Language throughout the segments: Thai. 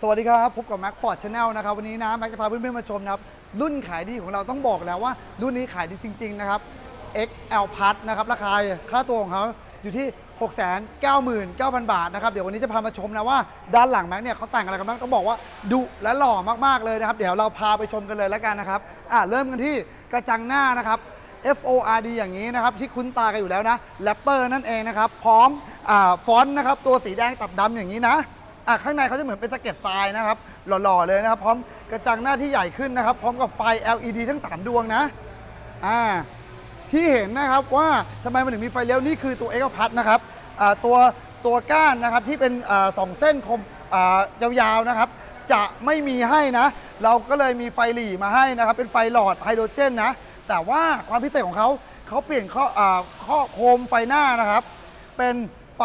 สวัสดีครับพบกับ Mac Ford Channel นะครับวันนี้นะแม็กจะพาเพื่อนๆมาชมนะครับรุ่นขายดีของเราต้องบอกแล้วว่า รุ่นนี้ขายดีจริง ๆ นะครับ XL Plus นะครับราคาค่าตัวของเขาอยู่ที่ 699,000 บาทนะครับเดี๋ยววันนี้จะพามาชมนะว่าด้านหลังแม็กเนี่ยเขาแต่งอะไรกันบ้างต้องบอกว่าดุและหล่อมากๆเลยนะครับเดี๋ยวเราพาไปชมกันเลยแล้วกันนะครับอะเริ่มกันที่กระจังหน้านะครับ FORD อย่างนี้นะครับที่คุ้นตากันอยู่แล้วนะแรปเตอร์นั่นเองนะครับพร้อมอ่าฟอนต์นะครับตัวสีแดงตัดดำอย่างนี้นะ อะข้างในเขาจะเหมือนเป็นสะเก็ตทรายนะครับหล่อๆเลยนะครับ พร้อมกระจังหน้าที่ใหญ่ขึ้นนะครับ พร้อมกับไฟ LED ทั้ง 3 ดวงนะอ่าที่เห็นนะครับว่าทำไมมันถึงมีไฟเลี้ยวนี่คือตัว X p a s นะครับอ่าตัวตัวก้านนะครับที่เป็นอาสองเส้นคมอ่ายาวๆนะครับ จะไม่มีให้นะ เราก็เลยมีไฟหลีมาให้นะครับ เป็นไฟหลอดไฮโดรเจนนะ แต่ว่าความพิเศษของเขาเขาเปลี่ยนข้ออ่าข้อโคมไฟหน้านะครับ เป็นไฟ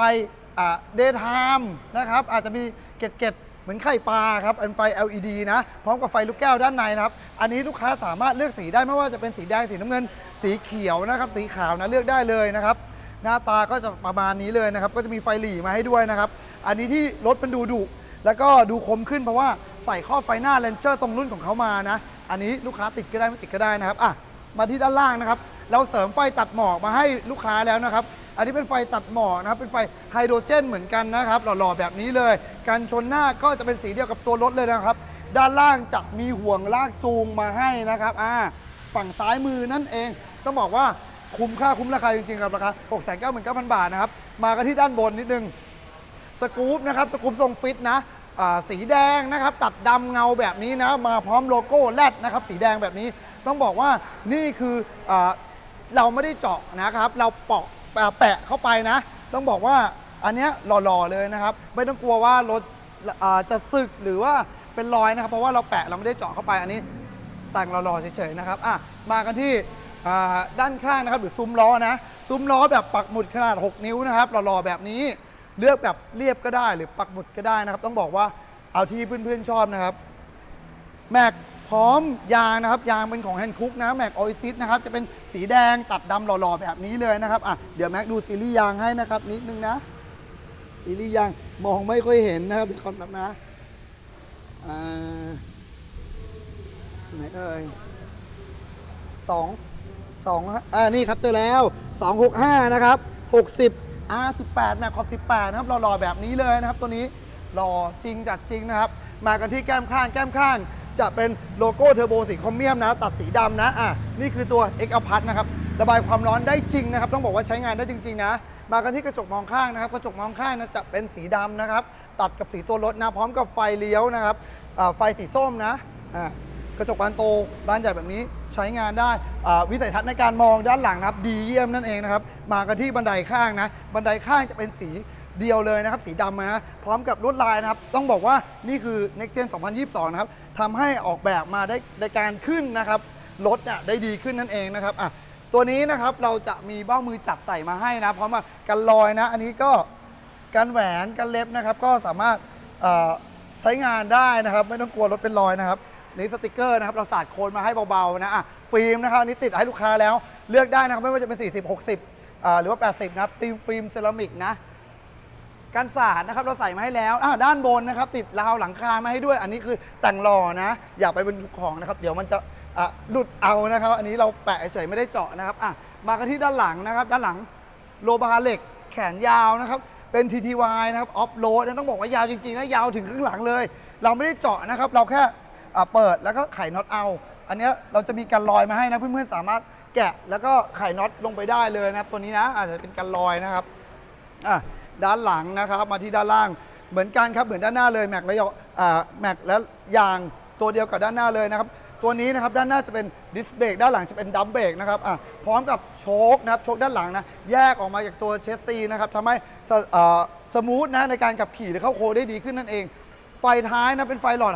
เดย์ไทม์นะครับ อาจจะมีเกล็ดๆเหมือนไข่ปลาครับเป็นไฟ LED นะ พร้อมกับไฟลูกแก้วด้านในนะครับ อันนี้ลูกค้าสามารถเลือกสีได้ไม่ว่าจะเป็นสีแดงสีน้ำเงิน สีเขียวนะครับ สีขาวนะเลือกได้เลยนะครับ หน้าตาก็จะประมาณนี้เลยนะครับ ก็จะมีไฟหลีมาให้ด้วยนะครับ อันนี้ที่รถเป็นดูดุแล้วก็ดูคมขึ้นเพราะว่าใส่ข้อไฟหน้าเลนเจอร์ตรงรุ่นของเขามานะ อันนี้ลูกค้าติดก็ได้ไม่ติดก็ได้นะครับอะมาที่ด้านล่างนะครับ เราเสริมไฟตัดหมอกมาให้ลูกค้าแล้วนะครับ อันนี้เป็นไฟตัดหมอกนะครับ เป็นไฟไฮโดรเจนเหมือนกันนะครับ หล่อๆแบบนี้เลย การชนหน้าก็จะเป็นสีเดียวกับตัวรถเลยนะครับ ด้านล่างจะมีห่วงลากจูงมาให้นะครับอ่าฝั่งซ้ายมือนั่นเอง ต้องบอกว่าคุ้มค่าคุ้มราคาจริงๆครับราคา699,000 บาทนะครับ มากันที่ด้านบนนิดนึง สกู๊ปนะครับ สกู๊ปทรงฟิตนะอ่าสีแดงนะครับ ตัดดำเงาแบบนี้นะ มาพร้อมโลโก้แรดนะครับ สีแดงแบบนี้ ต้องบอกว่านี่คืออาเราไม่ได้เจาะนะครับ เราเปาะ แปะเข้าไปนะ ต้องบอกว่าอันเนี้ยหล่อๆเลยนะครับ ไม่ต้องกลัวว่ารถอ่าจะสึกหรือว่าเป็นรอยนะครับ เพราะว่าเราแปะเราไม่ได้เจาะเข้าไปอันนี้แต่งหล่อๆเฉยๆนะครับอะมากันที่อ่าด้านข้างนะครับหรือซุ้มล้อนะซุ้มล้อแบบปักหมุดขนาด 6 นิ้วนะครับหล่อๆแบบนี้เลือกแบบเรียบก็ได้หรือปักหมุดก็ได้นะครับ ต้องบอกว่าเอาที่เพื่อนๆชอบนะครับ แม็ก พร้อมยางนะครับยางเป็นของแฮนคุกนะแม็กออยซิสนะครับจะเป็นสีแดงตัดดำหล่อๆแบบนี้เลยนะครับอะเดี๋ยวแม็กดูซีรีส์ยางให้นะครับนิดนึงนะซีรีส์ยางมองไม่ค่อยเห็นนะครับเดี๋ยวก่อนแป๊บนะอ่าไหนเอ่ยสองสองอ่านี่ครับเจอแล้ว265นะครับ60 R18 แม็กขอบ 18 นะครับหล่อๆแบบนี้เลยนะครับ ตัวนี้หล่อจริงจัดจริงนะครับ มากันที่แก้มข้างแก้มข้าง จะเป็นโลโก้เทอร์โบสีคอมเมียมนะ ตัดสีดำนะอะนี่คือตัว X a p a r t นะครับ ระบายความร้อนได้จริงนะครับ ต้องบอกว่าใช้งานได้จริง ๆ นะ มากันที่กระจกมองข้างนะครับ กระจกมองข้างนะจะเป็นสีดำนะครับ ตัดกับสีตัวรถนะ พร้อมกับไฟเลี้ยวนะครับไฟสีส้มนะอ่ากระจกบานโตบานใหญ่แบบนี้ใช้งานได้วิสัยทัศน์ในการมองด้านหลังนะครับ ดีเยี่ยมนั่นเองนะครับ มากันที่บันไดข้างนะ บันไดข้างจะเป็นสี เดียวเลยนะครับ สีดำนะพร้อมกับลวดลายนะครับ ต้องบอกว่านี่คือ Next Gen 2022 นะครับทำให้ออกแบบมาได้ในการขึ้นนะครับรถอะได้ดีขึ้นนั่นเองนะครับอะตัวนี้นะครับเราจะมีเบ้ามือจับใส่มาให้นะพร้อมกับกันรอยนะ อันนี้ก็กันแหวนกันเล็บนะครับ ก็สามารถใช้งานได้นะครับ ไม่ต้องกลัวรถเป็นรอยนะครับนี่สติกเกอร์นะครับเราสาดโคนมาให้เบาๆนะอะฟิล์มนะครับอันนี้ติดให้ลูกค้าแล้วเลือกได้นะครับไม่ว่าจะเป็น 40 60หรือว่า 80 นะครับฟิล์มฟิล์มเซรามิกนะ กันสาดนะครับเราใส่มาให้แล้วอ่าด้านบนนะครับ ติดราวหลังคามาให้ด้วย อันนี้คือแต่งหล่อนะ อย่าไปเป็นของนะครับ เดี๋ยวมันจะอะหลุดเอานะครับ อันนี้เราแปะเฉยๆไม่ได้เจาะนะครับอะมากันที่ด้านหลังนะครับ ด้านหลังโลบาเหล็ก แขนยาวนะครับ เป็น TTY นะครับออฟโรดต้องบอกว่ายาวจริงๆนะยาวถึงข้างหลังเลย เราไม่ได้เจาะนะครับ เราแค่อะเปิดแล้วก็ไขน็อตเอา อันเนี้ยเราจะมีกันลอยมาให้นะเพื่อนๆสามารถแกะแล้วก็ไขน็อตลงไปได้เลยนะครับตัวนี้นะอาจจะเป็นกันลอยนะครับอะ ด้านหลังนะครับมาที่ด้านล่างเหมือนกันครับเหมือนด้านหน้าเลยแม็กและยอแม็กและยางตัวเดียวกับด้านหน้าเลยนะครับตัวนี้นะครับด้านหน้าจะเป็นดิสเบรกด้านหลังจะเป็นดัมเบรกนะครับพร้อมกับโชคนะครับโชคด้านหลังนะแยกออกมาจากตัวเชสซีนะครับทำให้สมูทนะในการขับขี่หรือเข้าโค้งได้ดีขึ้นนั่นเอง ไฟท้ายนะเป็นไฟหลอด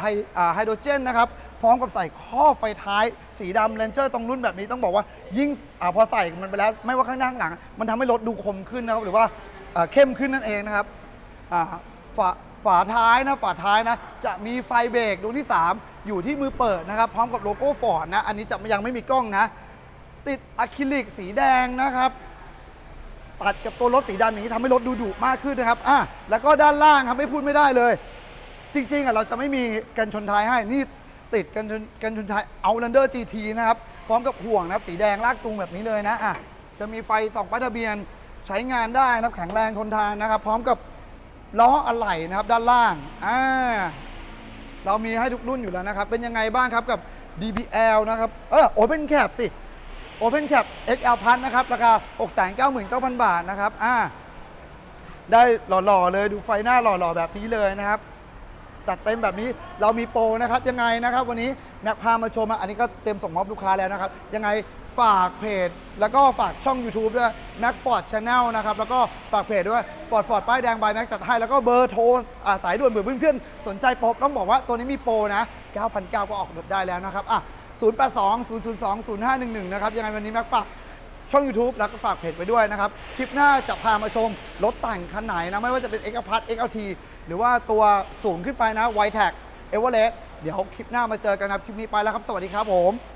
ไฮโดรเจนนะครับพร้อมกับใส่ข้อไฟท้ายสีดำเลนเจอร์ตรงรุ่นแบบนี้ต้องบอกว่ายิ่งอพอใส่มันไปแล้วไม่ว่าข้างหน้าข้างหลัง มันทำให้รถดูคมขึ้นนะครับหรือว่า อ่าเข้มขึ้นนั่นเองนะครับอ่าฝาฝาท้ายนะฝาท้ายนะ จะมีไฟเบรกดวงที่ 3 อยู่ที่มือเปิดนะครับ พร้อมกับโลโก้ฟอร์ดนะ อันนี้จะยังไม่มีกล้องนะ ติดอะคริลิกสีแดงนะครับ ตัดกับตัวรถสีดำอย่างนี้ทำให้รถดูดุมากขึ้นนะครับอะแล้วก็ด้านล่างครับไม่พูดไม่ได้เลย จริงๆอะเราจะไม่มีกันชนท้ายให้นี่ติดกันชนกันชนท้ายเอา l ันเดอร์ GT นะครับ พร้อมกับห่วงนะครับสีแดงลากจูงแบบนี้เลยนะอะจะมีไฟส่องป้ายทะเบียน ใช้งานได้นะครับแข็งแรงทนทานนะครับ พร้อมกับล้ออะไหล่นะครับด้านล่างอ่าเรามีให้ทุกรุ่นอยู่แล้วนะครับ เป็นยังไงบ้างครับกับ DBL นะครับ เออ Open Cap สิ Open Cap XL Plus นะครับ ราคา 699,000 บาทนะครับ อ่า ได้หล่อ ๆ เลย ดูไฟหน้าหล่อ ๆ แบบนี้เลยนะครับ จัดเต็มแบบนี้ เรามีโปรนะครับ ยังไงนะครับ วันนี้แม็กพามาชมอันนี้ก็เต็มส่งมอบลูกค้าแล้วนะครับ ยังไง ฝากเพจ แล้วก็ฝากช่อง YouTube ด้วย Mac Ford Channel นะครับ แล้วก็ฝากเพจด้วย Ford Ford ป้ายแดงบายแม็กจัดให้ แล้วก็เบอร์โทรอ่าสายด่วนเผื่อเพื่อนๆ สนใจโปรต้องบอกว่าตัวนี้มีโปรนะ 9,900 ก็ออกรถได้แล้วนะครับอะ082 002 0511 นะครับ ยังไงวันนี้แม็กฝากช่อง YouTube แล้วก็ฝากเพจไว้ด้วยนะครับ คลิปหน้าจะพามาชมรถแต่งคันไหนนะ ไม่ว่าจะเป็น X p a s XLT หรือว่าตัวสูงขึ้นไปนะ y t e c Everest เดี๋ยวคลิปหน้ามาเจอกันครับ คลิปนี้ไปแล้วครับ สวัสดีครับผม